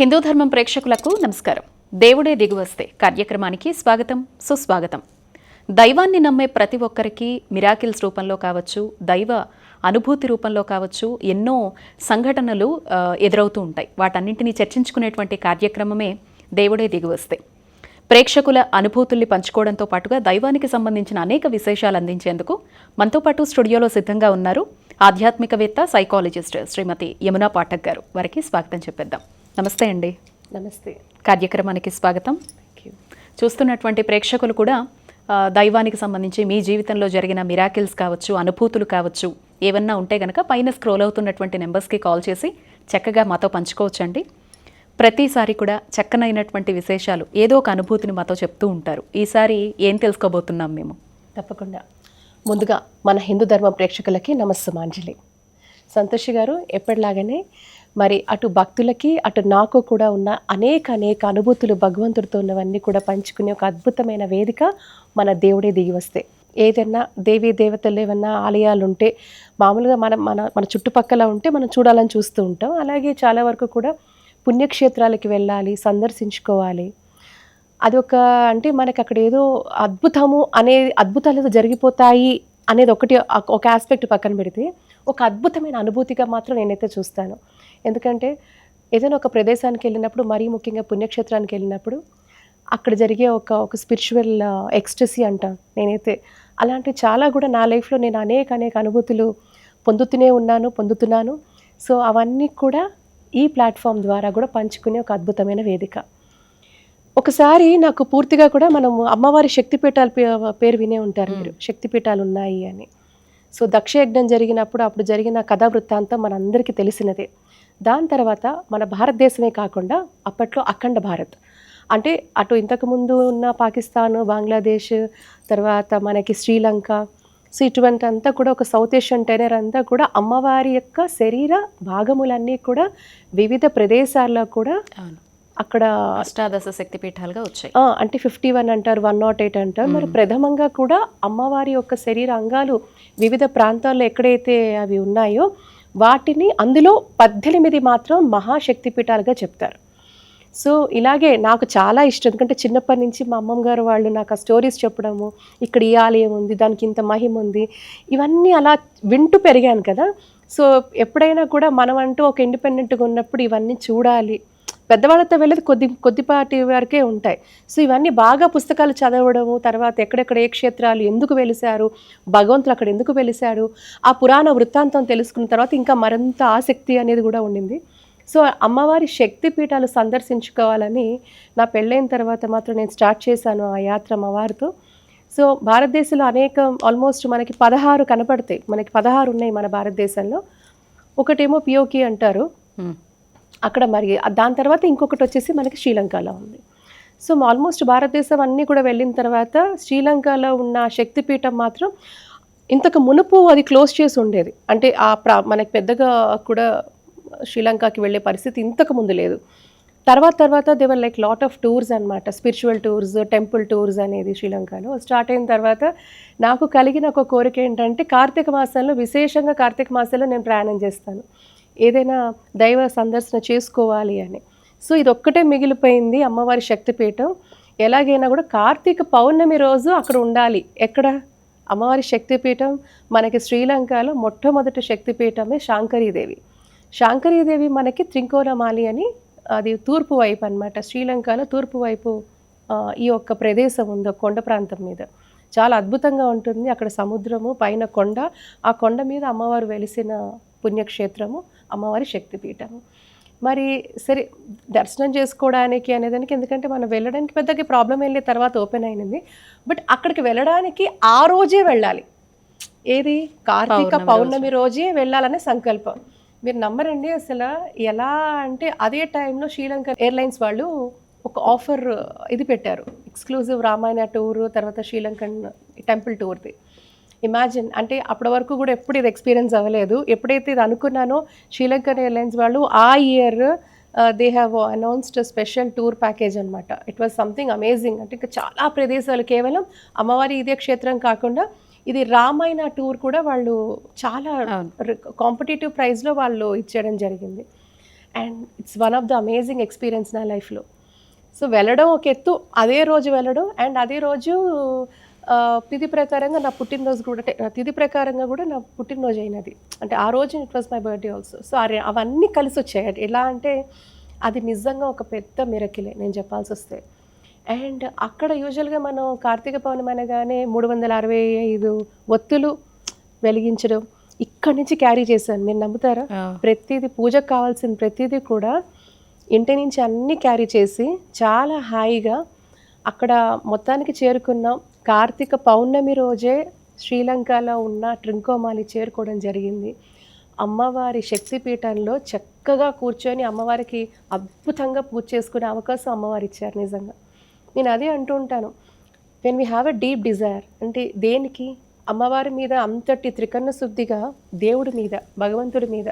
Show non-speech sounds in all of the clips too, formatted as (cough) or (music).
హిందూ ధర్మం ప్రేక్షకులకు నమస్కారం. దేవుడే దిగువస్తే కార్యక్రమానికి స్వాగతం సుస్వాగతం. దైవాన్ని నమ్మే ప్రతి ఒక్కరికి మిరాకిల్స్ రూపంలో కావచ్చు దైవ అనుభూతి రూపంలో కావచ్చు ఎన్నో సంఘటనలు ఎదురవుతూ ఉంటాయి. వాటన్నింటినీ చర్చించుకునేటువంటి కార్యక్రమమే దేవుడే దిగువస్తే. ప్రేక్షకుల అనుభూతుల్ని పంచుకోవడంతో పాటుగా దైవానికి సంబంధించిన అనేక విశేషాలు అందించేందుకు మనతో పాటు స్టూడియోలో సిద్ధంగా ఉన్నారు ఆధ్యాత్మికవేత్త సైకాలజిస్ట్ శ్రీమతి యమునా పాఠక్ గారు. వారికి స్వాగతం చెప్పేద్దాం. నమస్తే అండి. నమస్తే. కార్యక్రమానికి స్వాగతం. చూస్తున్నటువంటి ప్రేక్షకులు కూడా దైవానికి సంబంధించి మీ జీవితంలో జరిగిన మిరాకిల్స్ కావచ్చు అనుభూతులు కావచ్చు ఏమన్నా ఉంటే గనక పైన స్క్రోల్ అవుతున్నటువంటి నెంబర్స్కి కాల్ చేసి చక్కగా మాతో పంచుకోవచ్చండి. ప్రతిసారి కూడా చక్కనైనటువంటి విశేషాలు ఏదో ఒక అనుభూతిని మాతో చెప్తూ ఉంటారు. ఈసారి ఏం తెలుసుకోబోతున్నాం మేము? తప్పకుండా. ముందుగా మన హిందూ ధర్మ ప్రేక్షకులకి నమస్సుమాంజలి. సంతోషి గారు ఎప్పటిలాగానే మరి అటు భక్తులకి అటు నాకు కూడా ఉన్న అనేక అనేక అనుభూతులు భగవంతుడితో ఉన్నవన్నీ కూడా పంచుకునే ఒక అద్భుతమైన వేదిక మన దేవుడే దిగి వస్తే. ఏదైనా దేవీ దేవతలు ఏమన్నా ఆలయాలు ఉంటే మామూలుగా మనం మన మన చుట్టుపక్కల ఉంటే మనం చూడాలని చూస్తూ ఉంటాం. అలాగే చాలా వరకు కూడా పుణ్యక్షేత్రాలకి వెళ్ళాలి సందర్శించుకోవాలి. అదొక అంటే మనకి అక్కడ ఏదో అద్భుతము అనే అద్భుతాలు ఏదో జరిగిపోతాయి అనేది ఒకటి ఒక ఆస్పెక్ట్ పక్కన పెడితే ఒక అద్భుతమైన అనుభూతిగా మాత్రం నేనైతే చూస్తాను. ఎందుకంటే ఏదైనా ఒక ప్రదేశానికి వెళ్ళినప్పుడు మరీ ముఖ్యంగా పుణ్యక్షేత్రానికి వెళ్ళినప్పుడు అక్కడ జరిగే ఒక ఒక స్పిరిచువల్ ఎక్స్టసీ అంటాం నేనైతే. అలాంటి చాలా కూడా నా లైఫ్లో నేను అనేక అనేక అనుభూతులు పొందుతూనే ఉన్నాను పొందుతున్నాను. సో అవన్నీ కూడా ఈ ప్లాట్ఫామ్ ద్వారా కూడా పంచుకునే ఒక అద్భుతమైన వేదిక. ఒకసారి నాకు పూర్తిగా కూడా మనము అమ్మవారి శక్తిపీఠాల పేరు వినే ఉంటారు మీరు. శక్తిపీఠాలు ఉన్నాయి అని. సో దక్షయజ్ఞం జరిగినప్పుడు అప్పుడు జరిగిన కథా వృత్తాంతం మనందరికీ తెలిసినదే. దాని తర్వాత మన భారతదేశమే కాకుండా అప్పట్లో అఖండ భారత్. అంటే అటు ఇంతకుముందు ఉన్న పాకిస్తాన్ బంగ్లాదేశ్ తర్వాత మనకి శ్రీలంక. సో ఇటువంటి అంతా కూడా ఒక సౌత్ ఏషియన్ టెనర్ అంతా కూడా అమ్మవారి యొక్క శరీర భాగములన్నీ కూడా వివిధ ప్రదేశాల్లో కూడా అక్కడ అష్టాదశ శక్తిపీఠాలుగా వచ్చాయి. ఆ, అంటే ఫిఫ్టీ వన్ అంటారు వన్ నాట్ ఎయిట్ అంటారు. మరి ప్రథమంగా కూడా అమ్మవారి యొక్క శరీర అంగాలు వివిధ ప్రాంతాల్లో ఎక్కడైతే అవి ఉన్నాయో వాటిని అందులో పద్దెనిమిది మాత్రం మహాశక్తిపీఠాలుగా చెప్తారు. సో ఇలాగే నాకు చాలా ఇష్టం. ఎందుకంటే చిన్నప్పటి నుంచి మా అమ్మమ్మ గారు వాళ్ళు నాకు ఆ స్టోరీస్ చెప్పడము ఇక్కడ ఈ ఆలయం ఉంది దానికి ఇంత మహిమ ఉంది ఇవన్నీ అలా వింటూ పెరిగాను కదా. సో ఎప్పుడైనా కూడా మనం అంటూ ఒక ఇండిపెండెంట్గా ఉన్నప్పుడు ఇవన్నీ చూడాలి. పెద్దవాళ్ళతో వెళ్ళేది కొద్ది కొద్దిపాటి వరకే ఉంటాయి. సో ఇవన్నీ బాగా పుస్తకాలు చదవడము తర్వాత ఎక్కడెక్కడ ఏ క్షేత్రాలు ఎందుకు వెలిశారు భగవంతుడు అక్కడ ఎందుకు వెలిశాడు ఆ పురాణ వృత్తాంతం తెలుసుకున్న తర్వాత ఇంకా మరింత ఆసక్తి అనేది కూడా ఉండింది. సో అమ్మవారి శక్తి పీఠాలు సందర్శించుకోవాలని నా పెళ్ళైన తర్వాత మాత్రం నేను స్టార్ట్ చేశాను ఆ యాత్ర అమ్మవారితో. సో భారతదేశంలో అనేక ఆల్మోస్ట్ మనకి పదహారు కనపడతాయి. మనకి పదహారు ఉన్నాయి మన భారతదేశంలో. ఒకటేమో పియోకి అంటారు. అక్కడ మరి దాని తర్వాత ఇంకొకటి వచ్చేసి మనకి శ్రీలంకలో ఉంది. సో ఆల్మోస్ట్ భారతదేశం అన్నీ కూడా వెళ్ళిన తర్వాత శ్రీలంకలో ఉన్న శక్తిపీఠం మాత్రం ఇంతకు మునుపు అది క్లోజ్ చేసి ఉండేది. అంటే ఆ ప్రా మనకి పెద్దగా కూడా శ్రీలంకకి వెళ్ళే పరిస్థితి ఇంతకు ముందు లేదు. తర్వాత తర్వాత there were like lot of tours అనమాట స్పిరిచువల్ టూర్స్ టెంపుల్ టూర్స్ అనేది శ్రీలంకలో స్టార్ట్ అయిన తర్వాత నాకు కలిగిన ఒక కోరిక ఏంటంటే కార్తీక మాసంలో విశేషంగా కార్తీక మాసంలో నేను ప్రయాణం చేస్తాను. ఏదైనా దైవ సందర్శన చేసుకోవాలి అని. సో ఇది ఒక్కటే మిగిలిపోయింది అమ్మవారి శక్తిపీఠం. ఎలాగైనా కూడా కార్తీక పౌర్ణమి రోజు అక్కడ ఉండాలి. ఎక్కడ? అమ్మవారి శక్తిపీఠం మనకి శ్రీలంకలో మొట్టమొదటి శక్తిపీఠమే శాంకరీదేవి. శాంకరీదేవి మనకి త్రింకోణమాలి అని అది తూర్పు వైపు అన్నమాట. శ్రీలంకలో తూర్పు వైపు ఈ యొక్క ప్రదేశం ఉంది కొండ ప్రాంతం మీద. చాలా అద్భుతంగా ఉంటుంది అక్కడ సముద్రము పైన కొండ. ఆ కొండ మీద అమ్మవారు వెలిసిన పుణ్యక్షేత్రము. అమ్మవారి శక్తిపీఠము. మరి సరే దర్శనం చేసుకోవడానికి అనేదానికి ఎందుకంటే మనం వెళ్ళడానికి పెద్దగా ప్రాబ్లం వెళ్ళే తర్వాత ఓపెన్ అయినది. బట్ అక్కడికి వెళ్ళడానికి ఆ రోజే వెళ్ళాలి. ఏది? కార్తీక పౌర్ణమి రోజే వెళ్ళాలనే సంకల్పం. మీరు నమ్మరండి అసలు ఎలా అంటే అదే టైంలో శ్రీలంక ఎయిర్లైన్స్ వాళ్ళు ఒక ఆఫర్ ఇది పెట్టారు. ఎక్స్క్లూజివ్ రామాయణ టూర్ తర్వాత శ్రీలంకన్ టెంపుల్ టూర్ది. ఇమాజిన్ అంటే అప్పటి వరకు కూడా ఎప్పుడు ఇది ఎక్స్పీరియన్స్ అవ్వలేదు. ఎప్పుడైతే ఇది అనుకున్నానో శ్రీలంకన్ ఎయిర్లైన్స్ వాళ్ళు ఆ year they have announced special tour package అనమాట ఇట్ వాజ్ సంథింగ్ అమేజింగ్ అంటే ఇంకా చాలా ప్రదేశాలు కేవలం అమ్మవారి ఇదే క్షేత్రం కాకుండా ఇది రామాయణ టూర్ కూడా వాళ్ళు చాలా. కాంపిటేటివ్ ప్రైస్లో వాళ్ళు ఇచ్చేయడం జరిగింది. And it's one of the amazing experience నా లైఫ్లో సో వెళ్ళడం ఒక ఎత్తు అదే రోజు వెళ్ళడం అండ్ అదే రోజు తిథి ప్రకారంగా నా పుట్టినరోజు కూడా తిథి ప్రకారంగా కూడా నా పుట్టినరోజు అయినది. అంటే ఆ రోజు it was my birthday also so అరే అవన్నీ కలిసి వచ్చాయి. ఎలా అంటే అది నిజంగా ఒక పెద్ద మిరకిలే నేను చెప్పాల్సి వస్తే. అండ్ అక్కడ యూజువల్గా మనం కార్తీక పౌర్ణమి అనగానే మూడు వందల అరవై ఐదు ఒత్తులు వెలిగించడం ఇక్కడి నుంచి క్యారీ చేశాను. మీరు నమ్ముతారా? ప్రతిదీ పూజకు కావాల్సిన ప్రతిదీ కూడా ఇంటి నుంచి అన్నీ క్యారీ చేసి చాలా హాయిగా అక్కడ మొత్తానికి చేరుకున్నాం. కార్తీక పౌర్ణమి రోజే శ్రీలంకలో ఉన్న ట్రింకోమాలి చేరుకోవడం జరిగింది. అమ్మవారి శక్తిపీఠంలో చక్కగా కూర్చొని అమ్మవారికి అద్భుతంగా పూజ చేసుకునే అవకాశం అమ్మవారు ఇచ్చారు నిజంగా. నేను అదే అంటూ ఉంటాను. When we have a deep desire అంటే దేనికి? అమ్మవారి మీద అంతటి త్రికరణ శుద్ధిగా దేవుడి మీద భగవంతుడి మీద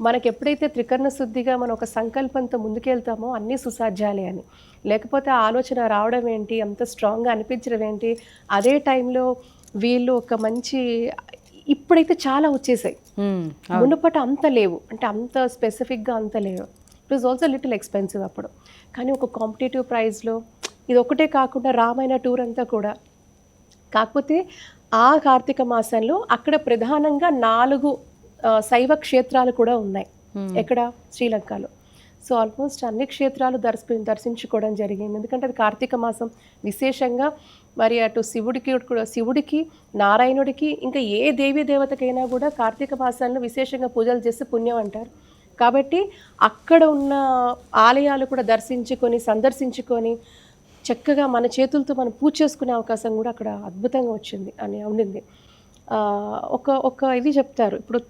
మనకి ఎప్పుడైతే త్రికరణ శుద్ధిగా మనం ఒక సంకల్పంతో ముందుకెళ్తామో అన్నీ సుసాధ్యాలే అని. లేకపోతే ఆ ఆలోచన రావడం ఏంటి? అంత స్ట్రాంగ్గా అనిపించడం ఏంటి? అదే టైంలో వీళ్ళు ఒక మంచి ఇప్పుడైతే చాలా వచ్చేసాయి. మునుపట అంత లేవు. అంటే అంత స్పెసిఫిక్గా అంత లేవు. It was also little expensive అప్పుడు. కానీ ఒక కాంపిటేటివ్ ప్రైస్లో ఇది ఒకటే కాకుండా రామాయణ టూర్ అంతా కూడా. కాకపోతే ఆ కార్తీక మాసంలో అక్కడ ప్రధానంగా నాలుగు శైవ క్షేత్రాలు కూడా ఉన్నాయి ఎక్కడ? శ్రీలంకలో. సో ఆల్మోస్ట్ అన్ని క్షేత్రాలు దర్శ దర్శించుకోవడం జరిగింది. ఎందుకంటే అది కార్తీక మాసం. విశేషంగా మరి అటు శివుడికి కూడా శివుడికి నారాయణుడికి ఇంకా ఏ దేవీ దేవతకైనా కూడా కార్తీక మాసాల్లో విశేషంగా పూజలు చేస్తే పుణ్యం అంటారు. కాబట్టి అక్కడ ఉన్న ఆలయాలు కూడా దర్శించుకొని సందర్శించుకొని చక్కగా మన చేతులతో మనం పూజ చేసుకునే అవకాశం కూడా అక్కడ అద్భుతంగా వచ్చింది అని ఉండింది. ఒక ఒక ఇది చెప్తారు. ఇప్పుడు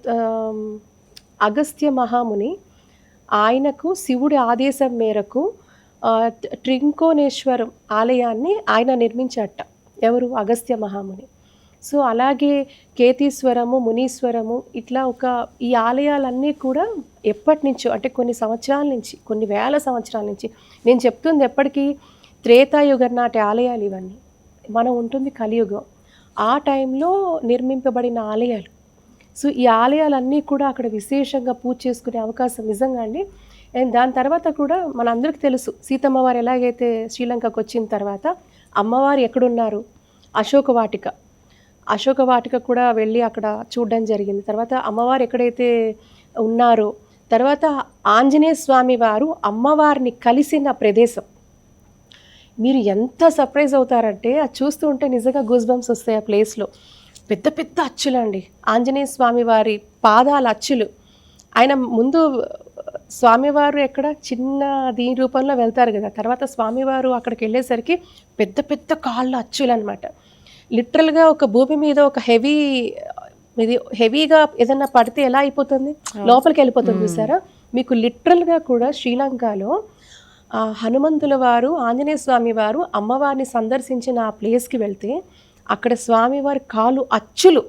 అగస్త్య మహాముని ఆయనకు శివుడి ఆదేశం మేరకు ట్రింకోనేశ్వరం ఆలయాన్ని ఆయన నిర్మించట. ఎవరు? అగస్త్య మహాముని. సో అలాగే కేతీశ్వరము మునీశ్వరము ఇట్లా ఒక ఈ ఆలయాలన్నీ కూడా ఎప్పటి నుంచో అంటే కొన్ని సంవత్సరాల నుంచి కొన్ని వేల సంవత్సరాల నుంచి నేను చెప్తుంది ఎప్పటికీ త్రేతాయుగం నాటి ఆలయాలు ఇవన్నీ. మనం ఉంటుంది కలియుగం. ఆ టైంలో నిర్మింపబడిన ఆలయాలు. సో ఈ ఆలయాలన్నీ కూడా అక్కడ విశేషంగా పూజ చేసుకునే అవకాశం నిజంగా అండి. అండ్ దాని తర్వాత కూడా మనందరికీ తెలుసు సీతమ్మ వారు ఎలాగైతే శ్రీలంకకు వచ్చిన తర్వాత అమ్మవారు ఎక్కడున్నారు? అశోక వాటిక. అశోక వాటిక కూడా వెళ్ళి అక్కడ చూడడం జరిగింది. తర్వాత అమ్మవారు ఎక్కడైతే ఉన్నారో తర్వాత ఆంజనేయ స్వామి వారు అమ్మవారిని కలిసిన ప్రదేశం. మీరు ఎంత సర్ప్రైజ్ అవుతారంటే అది చూస్తూ ఉంటే నిజంగా గూస్ బంప్స్ వస్తాయి ఆ ప్లేస్లో పెద్ద పెద్ద అచ్చులు అండి. ఆంజనేయ స్వామి వారి పాదాల అచ్చులు. ఆయన ముందు స్వామివారు ఎక్కడ? చిన్న దీని రూపంలో వెళ్తారు కదా. తర్వాత స్వామివారు అక్కడికి వెళ్ళేసరికి పెద్ద పెద్ద కాళ్ళ అచ్చులు అనమాట లిటరల్గా ఒక భూమి మీద ఒక హెవీ ఇది హెవీగా ఏదన్నా పడితే ఎలా అయిపోతుంది? లోపలికి వెళ్ళిపోతుంది చూసారా? మీకు లిటరల్గా కూడా శ్రీలంకలో హనుమంతుల వారు ఆంజనేయ స్వామి వారు అమ్మవారిని సందర్శించిన ఆ ప్లేస్కి వెళ్తే అక్కడ స్వామివారి కాలు అచ్చులు.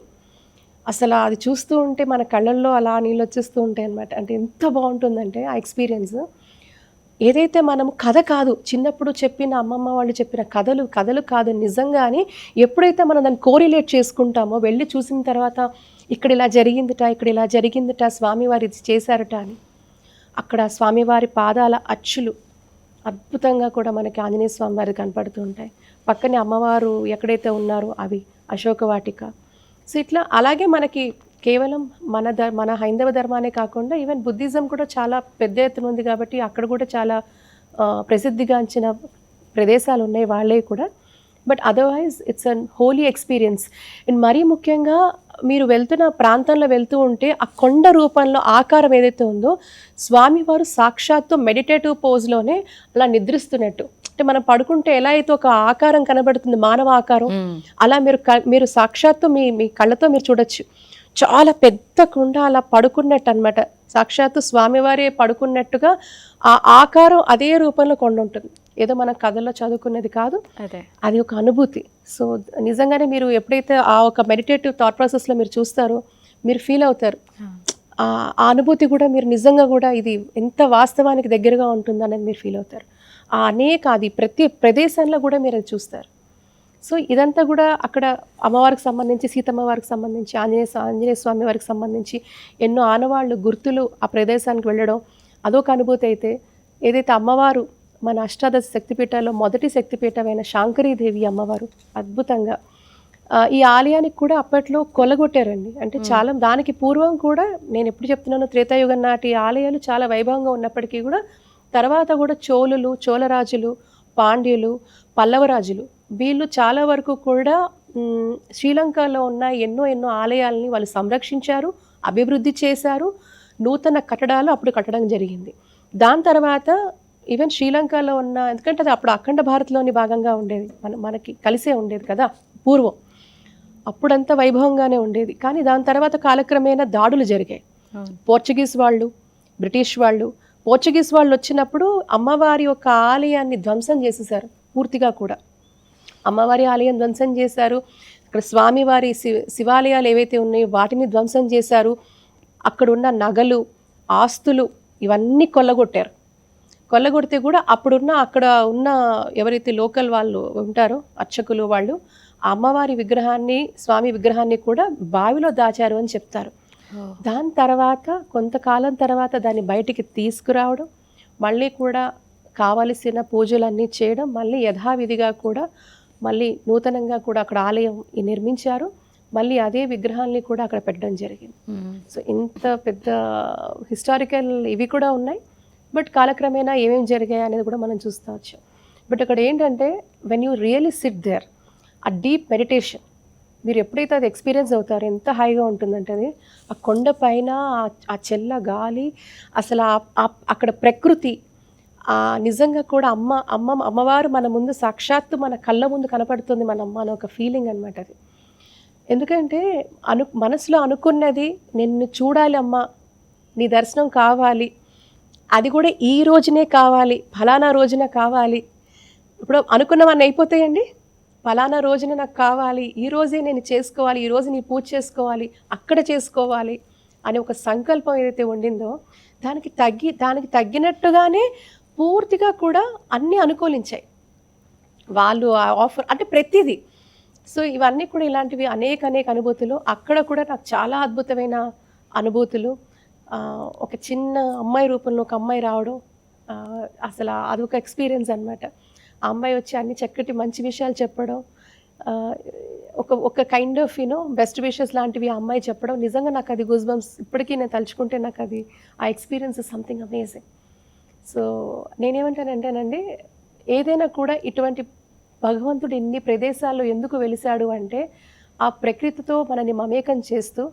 అసలు అది చూస్తూ ఉంటే మన కళ్ళల్లో అలా నీళ్ళు వచ్చేస్తూ ఉంటాయి అనమాట అంటే ఎంత బాగుంటుందంటే ఆ ఎక్స్పీరియన్స్. ఏదైతే మనం కథ కాదు చిన్నప్పుడు చెప్పిన అమ్మమ్మ వాళ్ళు చెప్పిన కథలు కథలు కాదు నిజంగానే ఎప్పుడైతే మనం దాన్ని కోరిలేట్ చేసుకుంటామో వెళ్ళి చూసిన తర్వాత ఇక్కడ ఇలా జరిగిందిట ఇక్కడ ఇలా జరిగిందిట స్వామివారి ఇది చేశారట అని అక్కడ స్వామివారి పాదాల అచ్చులు అద్భుతంగా కూడా మనకి ఆంజనేయ స్వామి వారి కనపడుతూ ఉంటాయి. పక్కనే అమ్మవారు ఎక్కడైతే ఉన్నారో అవి అశోక వాటిక. సో ఇట్లా అలాగే మనకి కేవలం మన ధర్ మన హైందవ ధర్మానే కాకుండా ఈవెన్ బుద్ధిజం కూడా చాలా పెద్ద ఎత్తున ఉంది కాబట్టి అక్కడ కూడా చాలా ప్రసిద్ధిగాంచిన ప్రదేశాలు ఉన్నాయి వాళ్ళే కూడా. But otherwise it's an holy experience. And మరీ ముఖ్యంగా మీరు వెళ్తున్న ప్రాంతంలో వెళ్తూ ఉంటే ఆ కొండ రూపంలో ఆకారం ఏదైతే ఉందో స్వామివారు సాక్షాత్తు మెడిటేటివ్ పోజ్లోనే అలా నిద్రిస్తున్నట్టు. అంటే మనం పడుకుంటే ఎలా అయితే ఒక ఆకారం కనబడుతుంది మానవ ఆకారం అలా మీరు క- మీరు సాక్షాత్తు మీ మీ కళ్ళతో మీరు చూడొచ్చు. చాలా పెద్ద కుండ అలా పడుకున్నట్టు అనమాట సాక్షాత్తు స్వామివారే పడుకున్నట్టుగా ఆ ఆకారం అదే రూపంలో కొండ ఉంటుంది. ఏదో మన కథల్లో చదువుకునేది కాదు. అదే. అది ఒక అనుభూతి. సో నిజంగానే మీరు ఎప్పుడైతే ఆ ఒక మెడిటేటివ్ థాట్ ప్రాసెస్లో మీరు చూస్తారో మీరు ఫీల్ అవుతారు. ఆ. అనుభూతి కూడా మీరు నిజంగా కూడా ఇది ఎంత వాస్తవానికి దగ్గరగా ఉంటుంది అనేది మీరు ఫీల్ అవుతారు. ఆ అనేక అది ప్రతి ప్రదేశంలో కూడా మీరు అది చూస్తారు. సో ఇదంతా కూడా అక్కడ అమ్మవారికి సంబంధించి సీతమ్మ వారికి సంబంధించి ఆంజనేయ ఆంజనేయ స్వామి వారికి సంబంధించి ఎన్నో ఆనవాళ్ళు గుర్తులు ఆ ప్రదేశానికి వెళ్ళడం అదొక అనుభూతి అయితే ఏదైతే అమ్మవారు మన అష్టాదశ శక్తిపీఠాల్లో మొదటి శక్తిపీఠమైన శాంకరీదేవి అమ్మవారు అద్భుతంగా. ఈ ఆలయానికి కూడా అప్పట్లో కొల్లగొట్టారండి అంటే చాలా దానికి పూర్వం కూడా నేను ఎప్పుడు చెప్తున్నాను త్రేతాయుగం నాటి ఆలయాలు చాలా వైభవంగా ఉన్నప్పటికీ కూడా తర్వాత కూడా చోళులు చోళరాజులు పాండ్యులు పల్లవరాజులు వీళ్ళు చాలా వరకు కూడా శ్రీలంకలో ఉన్న ఎన్నో ఎన్నో ఆలయాలని వాళ్ళు సంరక్షించారు అభివృద్ధి చేశారు నూతన కట్టడాలు అప్పుడు కట్టడం జరిగింది. దాని తర్వాత ఈవెన్ శ్రీలంకలో ఉన్న ఎందుకంటే అది అప్పుడు అఖండ భారత్లోని భాగంగా ఉండేది. మన మనకి కలిసే ఉండేది కదా పూర్వం. అప్పుడంతా వైభవంగానే ఉండేది. కానీ దాని తర్వాత కాలక్రమేణా దాడులు జరిగాయి. పోర్చుగీస్ వాళ్ళు బ్రిటిష్ వాళ్ళు పోర్చుగీస్ వాళ్ళు వచ్చినప్పుడు అమ్మవారి యొక్క ఆలయాన్ని ధ్వంసం చేసేసారు పూర్తిగా కూడా. అమ్మవారి ఆలయం ధ్వంసం చేశారు అక్కడ స్వామివారి శివాలయాలు ఏవైతే ఉన్నాయో వాటిని ధ్వంసం చేశారు. అక్కడ ఉన్న నగలు ఆస్తులు ఇవన్నీ కొల్లగొట్టారు. కొల్లగొడితే కూడా అప్పుడున్న అక్కడ ఉన్న ఎవరైతే లోకల్ వాళ్ళు ఉంటారో అర్చకులు వాళ్ళు ఆ అమ్మవారి విగ్రహాన్ని స్వామి విగ్రహాన్ని కూడా బావిలో దాచారు అని చెప్తారు. దాని తర్వాత కొంతకాలం తర్వాత దాన్ని బయటికి తీసుకురావడం మళ్ళీ కూడా కావలసిన పూజలన్నీ చేయడం మళ్ళీ యథావిధిగా కూడా మళ్ళీ నూతనంగా కూడా అక్కడ ఆలయం నిర్మించారు. మళ్ళీ అదే విగ్రహాన్ని కూడా అక్కడ పెట్టడం జరిగింది. సో ఇంత పెద్ద హిస్టారికల్ ఇవి కూడా ఉన్నాయి. బట్ కాలక్రమేణా ఏమేమి జరిగాయి అనేది కూడా మనం చూస్తూ వచ్చాం. బట్ అక్కడ ఏంటంటే when you really sit there a deep meditation మీరు ఎప్పుడైతే అది ఎక్స్పీరియన్స్ అవుతారో ఎంత హాయిగా ఉంటుందంటే అది ఆ కొండ పైన ఆ- చెల్ల గాలి అసలు అక్కడ ప్రకృతి ఆ నిజంగా కూడా అమ్మ అమ్మ అమ్మవారు మన ముందు సాక్షాత్తు మన కళ్ళ ముందు కనపడుతుంది మన అమ్మ అని ఒక ఫీలింగ్ అనమాట అది. ఎందుకంటే అను మనసులో అనుకున్నది నిన్ను చూడాలి అమ్మ నీ దర్శనం కావాలి అది కూడా ఈ రోజునే కావాలి ఫలానా రోజున కావాలి. ఇప్పుడు అనుకున్నవన్నీ అయిపోతాయండి. ఫలానా రోజున నాకు కావాలి ఈ రోజే నేను చేసుకోవాలి ఈ రోజు నీ పూజ చేసుకోవాలి అక్కడ చేసుకోవాలి అనే ఒక సంకల్పం ఏదైతే ఉండిందో దానికి తగ్గి దానికి తగ్గినట్టుగానే పూర్తిగా కూడా అన్నీ అనుకూలించాయి. వాళ్ళు ఆ ఆఫర్ అంటే ప్రతిదీ. సో ఇవన్నీ కూడా ఇలాంటివి అనేక అనేక అనుభూతులు. అక్కడ కూడా నాకు చాలా అద్భుతమైన అనుభూతులు. ఒక చిన్న అమ్మాయి రూపంలో ఒక అమ్మాయి రావడం అసలు అసలు అదొక ఎక్స్పీరియన్స్ అనమాట ఆ అమ్మాయి వచ్చి అన్ని చక్కటి మంచి విషయాలు చెప్పడం ఒక ఒక kind of you know best wishes లాంటివి ఆ అమ్మాయి చెప్పడం. నిజంగా నాకు అది గుజ్ బంప్స్ ఇప్పటికీ నేను తలుచుకుంటే నాకు అది ఆ ఎక్స్పీరియన్స్ సంథింగ్ అమేజింగ్ సో నేనేమంటానంటేనండి ఏదైనా కూడా ఇటువంటి భగవంతుడు ఇన్ని ప్రదేశాల్లో ఎందుకు వెలిశాడు అంటే ఆ ప్రకృతితో మనని మమేకం చేస్తూ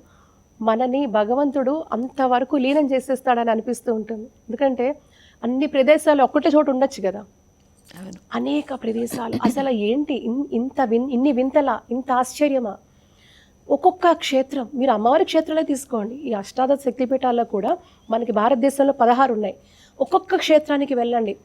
మనని భగవంతుడు అంతవరకు లీనం చేసేస్తాడని అనిపిస్తూ ఉంటుంది. ఎందుకంటే అన్ని ప్రదేశాలు ఒక్కటే చోటు ఉండొచ్చు కదా. అనేక ప్రదేశాలు. అసలు ఏంటి? ఇన్- ఇంత విన్ ఇన్ని వింతలా ఇంత ఆశ్చర్యమా? ఒక్కొక్క క్షేత్రం మీరు అమ్మవారి క్షేత్రాలే తీసుకోండి. ఈ అష్టాదశ శక్తిపీఠాల్లో కూడా మనకి భారతదేశంలో పదహారు ఉన్నాయి. ఒక్కొక్క క్షేత్రానికి వెళ్ళండి.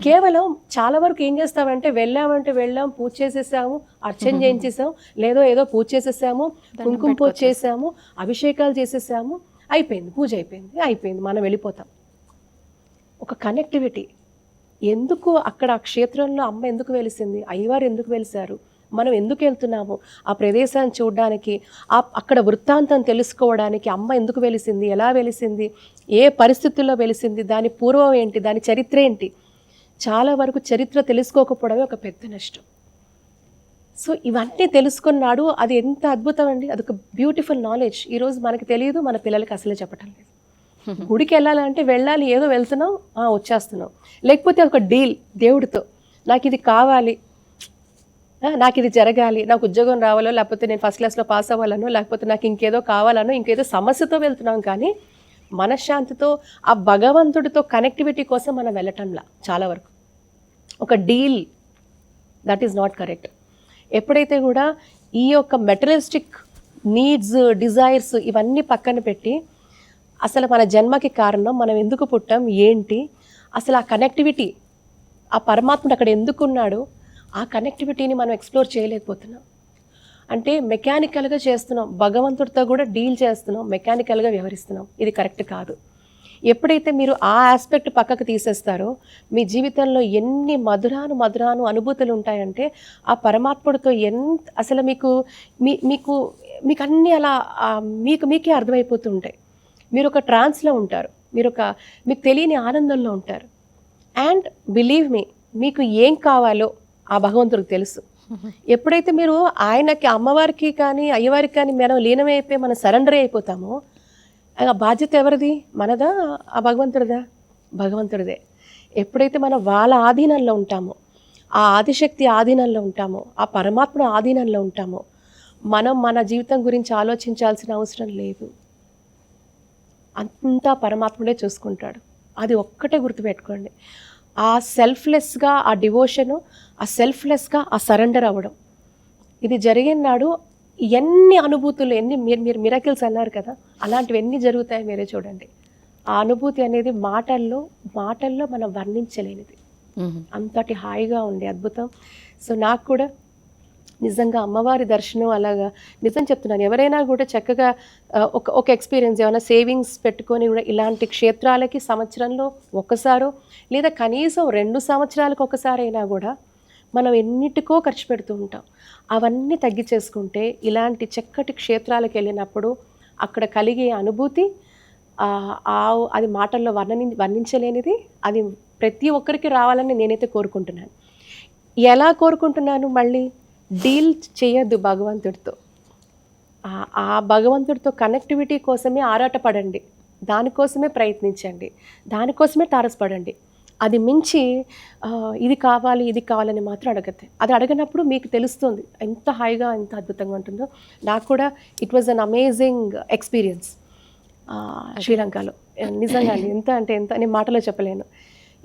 కేవలం చాలా వరకు ఏం చేస్తామంటే వెళ్ళామంటే వెళ్ళాం పూజ చేసేసాము అర్చన చేయించేసాము లేదో ఏదో పూజ చేసేసాము కుంకుమ పూజ చేసాము అభిషేకాలు చేసేసాము అయిపోయింది పూజ అయిపోయింది అయిపోయింది మనం వెళ్ళిపోతాం. ఒక కనెక్టివిటీ ఎందుకు అక్కడ ఆ క్షేత్రంలో అమ్మ ఎందుకు వెలిసింది అయ్యవారు ఎందుకు వెలిసారు మనం ఎందుకు వెళ్తున్నాము ఆ ప్రదేశాన్ని చూడడానికి ఆ అక్కడ వృత్తాంతం తెలుసుకోవడానికి అమ్మ ఎందుకు వెలిసింది ఎలా వెలిసింది ఏ పరిస్థితుల్లో వెలిసింది దాని పూర్వం ఏంటి దాని చరిత్ర ఏంటి చాలా వరకు చరిత్ర తెలుసుకోకపోవడమే ఒక పెద్ద నష్టం. సో ఇవన్నీ తెలుసుకున్నాడు అది ఎంత అద్భుతం అండి అదొక బ్యూటిఫుల్ నాలెడ్జ్. ఈరోజు మనకి తెలియదు మన పిల్లలకి అసలే చెప్పటం లేదు. గుడికి వెళ్ళాలంటే వెళ్ళాలి ఏదో వెళ్తున్నాం వచ్చేస్తున్నాం. లేకపోతే ఒక డీల్ దేవుడితో. నాకు ఇది కావాలి నాకు ఇది జరగాలి నాకు ఉద్యోగం రావాలో లేకపోతే నేను ఫస్ట్ క్లాస్లో పాస్ అవ్వాలనో లేకపోతే నాకు ఇంకేదో కావాలనో ఇంకేదో సమస్యతో వెళ్తున్నాం కానీ మనశ్శాంతితో ఆ భగవంతుడితో కనెక్టివిటీ కోసం మనం వెళ్ళటంలా చాలా వరకు. ఒక deal that is not correct ఎప్పుడైతే కూడా ఈ యొక్క మెటరిస్టిక్ నీడ్స్ డిజైర్స్ ఇవన్నీ పక్కన పెట్టి అసలు మన జన్మకి కారణం మనం ఎందుకు పుట్టాం ఏంటి అసలు ఆ కనెక్టివిటీ ఆ పరమాత్ముడు అక్కడ ఎందుకున్నాడు ఆ కనెక్టివిటీని మనం ఎక్స్ప్లోర్ చేయలేకపోతున్నాం. అంటే మెకానికల్గా చేస్తున్నాం. భగవంతుడితో కూడా డీల్ చేస్తున్నాం. మెకానికల్గా వ్యవహరిస్తున్నాం. ఇది కరెక్ట్ కాదు. ఎప్పుడైతే మీరు ఆ ఆస్పెక్ట్ పక్కకు తీసేస్తారో మీ జీవితంలో ఎన్ని మధురాను మధురాను అనుభూతులు ఉంటాయంటే ఆ పరమాత్ముడితో ఎంత అసలు మీకు మీ మీకు మీకు అన్నీ అలా మీకు మీకే అర్థమైపోతుంటాయి మీరు ఒక ట్రాన్స్లో ఉంటారు. మీరు ఒక మీకు తెలియని ఆనందంలో ఉంటారు. అండ్ బిలీవ్ మీ మీకు ఏం కావాలో ఆ భగవంతుడికి తెలుసు. ఎప్పుడైతే మీరు ఆయనకి అమ్మవారికి కానీ అయ్యవారికి కానీ మనం లీనమైపోయి మనం సరెండర్ అయిపోతామో ఆ బాధ్యత ఎవరిది? మనదా? ఆ భగవంతుడిదా? భగవంతుడిదే. ఎప్పుడైతే మనం వాళ్ళ ఆధీనంలో ఉంటామో ఆ ఆదిశక్తి ఆధీనంలో ఉంటామో ఆ పరమాత్మ ఆధీనంలో ఉంటామో మనం మన జీవితం గురించి ఆలోచించాల్సిన అవసరం లేదు. అంతా పరమాత్ముడే చూసుకుంటాడు. అది ఒక్కటే గుర్తుపెట్టుకోండి. ఆ సెల్ఫ్లెస్గా ఆ డివోషను ఆ సెల్ఫ్లెస్గా ఆ సరెండర్ అవ్వడం. ఇది జరిగిన నాడు ఎన్ని అనుభూతులు ఎన్ని మీరు మీరు మిరకిల్స్ అన్నారు కదా అలాంటివి ఎన్ని జరుగుతాయి మీరే చూడండి. ఆ అనుభూతి అనేది మాటల్లో మాటల్లో మనం వర్ణించలేనిది. అంతటి హాయిగా ఉండే అద్భుతం. సో నాకు కూడా నిజంగా అమ్మవారి దర్శనం అలాగా నిజం చెప్తున్నాను. ఎవరైనా కూడా చక్కగా ఒక ఒక ఎక్స్పీరియన్స్ ఏమైనా సేవింగ్స్ పెట్టుకొని కూడా ఇలాంటి క్షేత్రాలకి సంవత్సరంలో ఒక్కసారో లేదా కనీసం రెండు సంవత్సరాలకు ఒకసారైనా కూడా మనం ఎన్నిటికో ఖర్చు పెడుతూ ఉంటాం. అవన్నీ తగ్గించేసుకుంటే ఇలాంటి చక్కటి క్షేత్రాలకు వెళ్ళినప్పుడు అక్కడ కలిగే అనుభూతి అది మాటల్లో వర్ణని వర్ణించలేనిది అది ప్రతి ఒక్కరికి రావాలని నేనైతే కోరుకుంటున్నాను. ఎలా కోరుకుంటున్నాను మళ్ళీ? డీల్ చేయొద్దు భగవంతుడితో. ఆ- భగవంతుడితో కనెక్టివిటీ కోసమే ఆరాటపడండి. దానికోసమే ప్రయత్నించండి. దానికోసమే తారసపడండి. అది మించి ఇది కావాలి ఇది కావాలని మాత్రం అడగద్దు. అది అడగనప్పుడు మీకు తెలుస్తుంది ఎంత హాయిగా ఎంత అద్భుతంగా ఉంటుందో. నాకు కూడా it was an amazing experience శ్రీలంకలో. నిజంగా ఎంత అంటే ఎంత నేను మాటలో చెప్పలేను.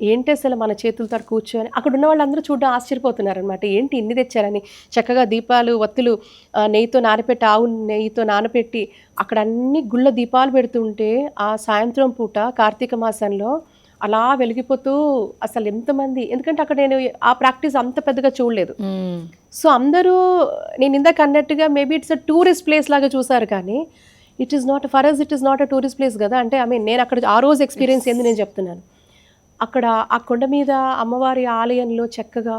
ఏంటి అసలు మన చేతులతో కూర్చొని? అక్కడ ఉన్న వాళ్ళందరూ చూడడం ఆశ్చర్యపోతున్నారు అనమాట ఏంటి ఇన్ని తెచ్చారని? చక్కగా దీపాలు ఒత్తులు ఆ, నెయ్యితో నానపెట్టి ఆవు నెయ్యితో నానపెట్టి అక్కడ అన్ని గుళ్ళ దీపాలు పెడుతుంటే ఆ సాయంత్రం పూట కార్తీక మాసంలో అలా వెలిగిపోతూ అసలు ఎంతమంది? ఎందుకంటే అక్కడ నేను ఆ ప్రాక్టీస్ అంత పెద్దగా చూడలేదు. సో అందరూ నేను ఇందాక అన్నట్టుగా maybe it's a tourist place లాగా చూసారు కానీ it is not for us it is not a tourist place కదా? అంటే ఐ మీన్ నేను అక్కడ ఆ రోజు ఎక్స్పీరియన్స్ ఏంది నేను చెప్తున్నాను. అక్కడ ఆ కొండ మీద అమ్మవారి ఆలయంలో చక్కగా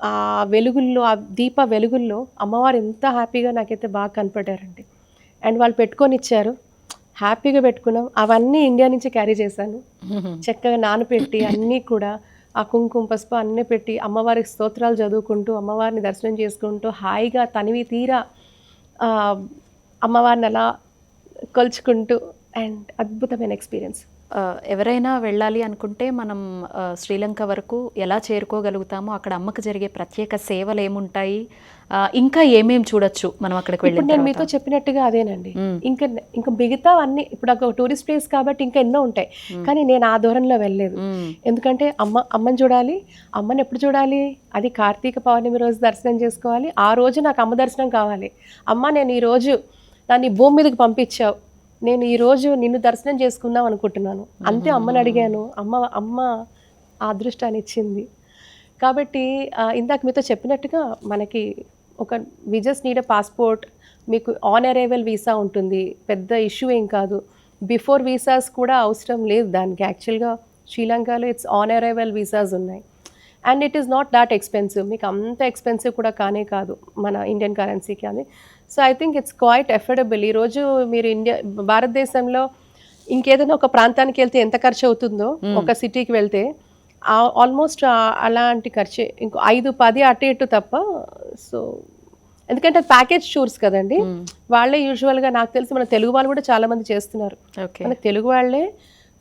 ఆ వెలుగుల్లో ఆ దీప వెలుగుల్లో అమ్మవారు ఎంత హ్యాపీగా నాకైతే బాగా కనపడారండి అండ్ వాళ్ళు పెట్టుకొని ఇచ్చారు హ్యాపీగా పెట్టుకున్నాం. అవన్నీ ఇండియా నుంచి క్యారీ చేశాను. (laughs) చక్కగా నానపెట్టి అన్నీ కూడా ఆ కుంకుమ పసుపు అన్నీ పెట్టి అమ్మవారికి స్తోత్రాలు చదువుకుంటూ అమ్మవారిని దర్శనం చేసుకుంటూ హాయిగా తనివి తీరా అమ్మవారిని అలా కొలుచుకుంటూ అండ్ అద్భుతమైన ఎక్స్పీరియన్స్. ఎవరైనా వెళ్ళాలి అనుకుంటే మనం శ్రీలంక వరకు ఎలా చేరుకోగలుగుతామో అక్కడ అమ్మకు జరిగే ప్రత్యేక సేవలు ఏముంటాయి ఇంకా ఏమేం చూడొచ్చు మనం అక్కడికి వెళ్ళిన నేను? మీతో చెప్పినట్టుగా అదేనండి. ఇంకా ఇంకా మిగతా అన్ని ఇప్పుడు ఒక టూరిస్ట్ ప్లేస్ కాబట్టి ఇంకా ఎన్నో ఉంటాయి. కానీ నేను ఆ దూరంలో వెళ్ళలేదు. ఎందుకంటే అమ్మ అమ్మని చూడాలి అమ్మని ఎప్పుడు చూడాలి అది కార్తీక పౌర్ణమి రోజు దర్శనం చేసుకోవాలి ఆ రోజు నాకు అమ్మ దర్శనం కావాలి. అమ్మ నేను ఈ రోజు నన్ను ఈ భూమి మీదకి పంపించావు. నేను ఈరోజు నిన్ను దర్శనం చేసుకుందాం అనుకుంటున్నాను. అంతే అమ్మని అడిగాను. అమ్మ అమ్మ ఆ అదృష్టాన్ని ఇచ్చింది. కాబట్టి ఇందాక మీతో చెప్పినట్టుగా మనకి ఒక we just need a passport మీకు ఆన్ అరైవల్ వీసా ఉంటుంది. పెద్ద ఇష్యూ ఏం కాదు. బిఫోర్ వీసాస్ కూడా అవసరం లేదు దానికి. యాక్చువల్గా శ్రీలంకలో ఇట్స్ ఆన్ అరైవల్ వీసాస్ ఉన్నాయి. And it is not that expensive మీకు అంత ఎక్స్పెన్సివ్ కూడా కానే కాదు మన ఇండియన్ కరెన్సీకి అది so I think it's quite affordable ఈరోజు మీరు ఇండియా భారతదేశంలో ఇంకేదైనా ఒక ప్రాంతానికి వెళ్తే ఎంత ఖర్చు అవుతుందో ఒక సిటీకి వెళ్తే ఆల్మోస్ట్ అలాంటి ఖర్చే ఇంకో ఐదు పది అటు ఇటు తప్ప సో ఎందుకంటే ప్యాకేజ్ టూర్స్ కదండి. వాళ్ళే యూజువల్గా నాకు తెలిసి మన తెలుగు వాళ్ళు కూడా చాలా మంది చేస్తున్నారు. మన తెలుగు వాళ్ళే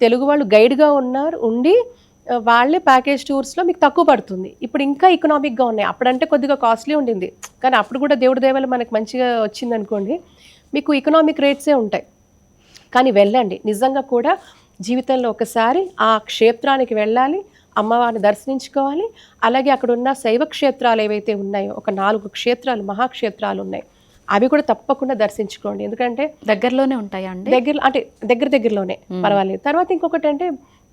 తెలుగు వాళ్ళు గైడ్గా ఉన్నారు ఉండి వాళ్ళే ప్యాకేజ్ టూర్స్లో మీకు తక్కువ పడుతుంది. ఇప్పుడు ఇంకా ఎకనామిక్గా ఉన్నాయి. అప్పుడంటే కొద్దిగా కాస్ట్లీ ఉండింది. కానీ అప్పుడు కూడా దేవుడి దేవాలు మనకి మంచిగా వచ్చింది అనుకోండి మీకు ఎకనామిక్ రేట్సే ఉంటాయి. కానీ వెళ్ళండి. నిజంగా కూడా జీవితంలో ఒకసారి ఆ క్షేత్రానికి వెళ్ళాలి అమ్మవారిని దర్శించుకోవాలి. అలాగే అక్కడ ఉన్న శైవ క్షేత్రాలు ఏవైతే ఉన్నాయో ఒక నాలుగు క్షేత్రాలు మహాక్షేత్రాలు ఉన్నాయి. అవి కూడా తప్పకుండా దర్శించుకోండి. ఎందుకంటే దగ్గరలోనే ఉంటాయా అండి? దగ్గర అంటే దగ్గర దగ్గరలోనే పర్వాలేదు. తర్వాత ఇంకొకటి అంటే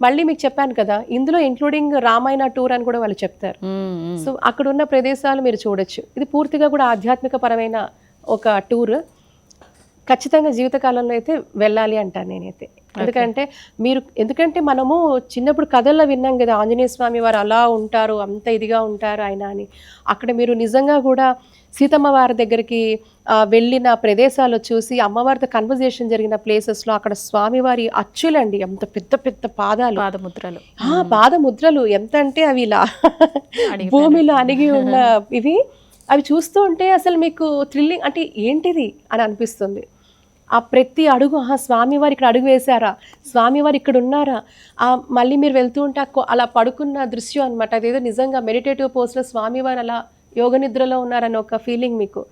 మళ్ళీ మీకు చెప్పాను కదా ఇందులో ఇంక్లూడింగ్ రామాయణ టూర్ అని కూడా వాళ్ళు చెప్తారు. సో అక్కడ ఉన్న ప్రదేశాలు మీరు చూడొచ్చు. ఇది పూర్తిగా కూడా ఆధ్యాత్మిక పరమైన ఒక టూర్ ఖచ్చితంగా జీవితకాలంలో అయితే వెళ్ళాలి అంటాను నేనైతే. ఎందుకంటే మీరు ఎందుకంటే మనము చిన్నప్పుడు కథల్లో విన్నాం కదా ఆంజనేయ స్వామి వారు అలా ఉంటారు అంత ఇదిగా ఉంటారు ఆయన అని. అక్కడ మీరు నిజంగా కూడా సీతమ్మ వారి దగ్గరికి వెళ్ళిన ప్రదేశాలు చూసి అమ్మవారితో కన్వర్జేషన్ జరిగిన ప్లేసెస్లో అక్కడ స్వామివారి అచ్చులండి. అంత పెద్ద పెద్ద పాదాలు. పాదముద్రలు. ఆ పాద ముద్రలు ఎంత అంటే అవి ఇలా భూమిలో అణిగి ఉన్న ఇవి. అవి చూస్తూ ఉంటే అసలు మీకు థ్రిల్లింగ్ అంటే ఏంటిది అని అనిపిస్తుంది. ఆ ప్రతి అడుగు ఆహా స్వామివారు ఇక్కడ అడుగు వేశారా? స్వామివారు ఇక్కడ ఉన్నారా? ఆ మళ్ళీ మీరు వెళ్తూ ఉంటే ఆ అలా పడుకున్న దృశ్యం అనమాట అదేదో నిజంగా మెడిటేటివ్ పోస్ట్లో స్వామివారు అలా యోగ నిద్రలో ఉన్నారని ఒక ఫీలింగ్ మీకు.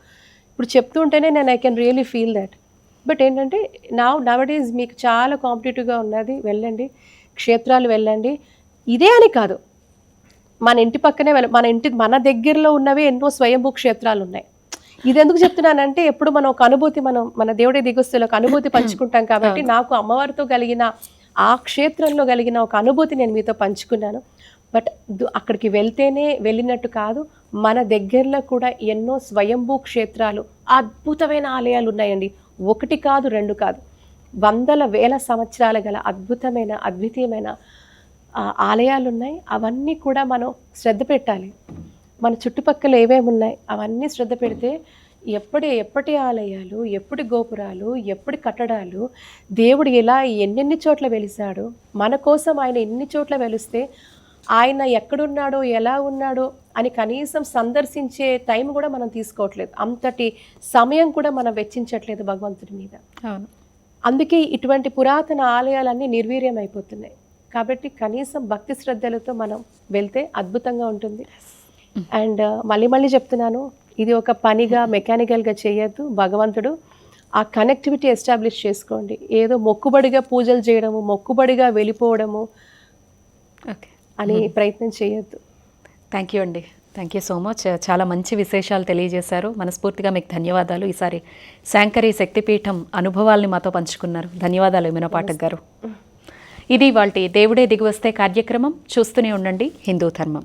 ఇప్పుడు చెప్తూ ఉంటేనే నేను I can really feel that but ఏంటంటే నా నవడేస్ మీకు చాలా కాంపిటేటివ్గా ఉన్నది వెళ్ళండి. క్షేత్రాలు వెళ్ళండి. ఇదే అని కాదు. మన ఇంటి పక్కనే వెళ్ళ మన ఇంటి మన దగ్గరలో ఉన్నవి ఎన్నో స్వయంభూ క్షేత్రాలు ఉన్నాయి. ఇది ఎందుకు చెప్తున్నానంటే ఎప్పుడు మనం ఒక అనుభూతి మనం మన దేవుడి దిగుస్తులో ఒక అనుభూతి పంచుకుంటాం కాబట్టి నాకు అమ్మవారితో కలిగిన ఆ క్షేత్రంలో కలిగిన ఒక అనుభూతి నేను మీతో పంచుకున్నాను. బట్ అక్కడికి వెళ్తేనే వెళ్ళినట్టు కాదు. మన దగ్గరలో కూడా ఎన్నో స్వయంభూ క్షేత్రాలు అద్భుతమైన ఆలయాలు ఉన్నాయండి. ఒకటి కాదు రెండు కాదు. వందల వేల సంవత్సరాల గల అద్భుతమైన అద్వితీయమైన ఆలయాలు ఉన్నాయి. అవన్నీ కూడా మనం శ్రద్ధ పెట్టాలి. మన చుట్టుపక్కల ఏమేమి ఉన్నాయి అవన్నీ శ్రద్ధ పెడితే ఎప్పటి ఎప్పటి ఆలయాలు ఎప్పటి గోపురాలు ఎప్పటి కట్టడాలు దేవుడు ఇలా ఎన్నెన్ని చోట్ల వెలిసాడు మన కోసం ఆయన ఎన్ని చోట్ల వెలిస్తే ఆయన ఎక్కడున్నాడో ఎలా ఉన్నాడో అని కనీసం సందర్శించే టైం కూడా మనం తీసుకోవట్లేదు. అంతటి సమయం కూడా మనం వెచ్చించట్లేదు భగవంతుడి మీద. అవును. అందుకే ఇటువంటి పురాతన ఆలయాలన్నీ నిర్వీర్యం అయిపోతున్నాయి. కాబట్టి కనీసం భక్తి శ్రద్ధలతో మనం వెళ్తే అద్భుతంగా ఉంటుంది. అండ్ మళ్ళీ మళ్ళీ చెప్తున్నాను ఇది ఒక పనిగా మెకానికల్గా చేయొద్దు. భగవంతుడు ఆ కనెక్టివిటీ ఎస్టాబ్లిష్ చేసుకోండి. ఏదో మొక్కుబడిగా పూజలు చేయడము మొక్కుబడిగా వెళ్ళిపోవడము. ఓకే అని ప్రయత్నం చేయొద్దు. థ్యాంక్ యూ అండి. థ్యాంక్ యూ సో మచ్ చాలా మంచి విశేషాలు తెలియజేశారు. మనస్ఫూర్తిగా మీకు ధన్యవాదాలు. ఈసారి శాంకరి శక్తిపీఠం అనుభవాల్ని మాతో పంచుకున్నారు. ధన్యవాదాలు మీనా పాఠక్ గారు. ఇది వాళ్ళ దేవుడే దిగువస్తే కార్యక్రమం. చూస్తూనే ఉండండి. హిందూ ధర్మం.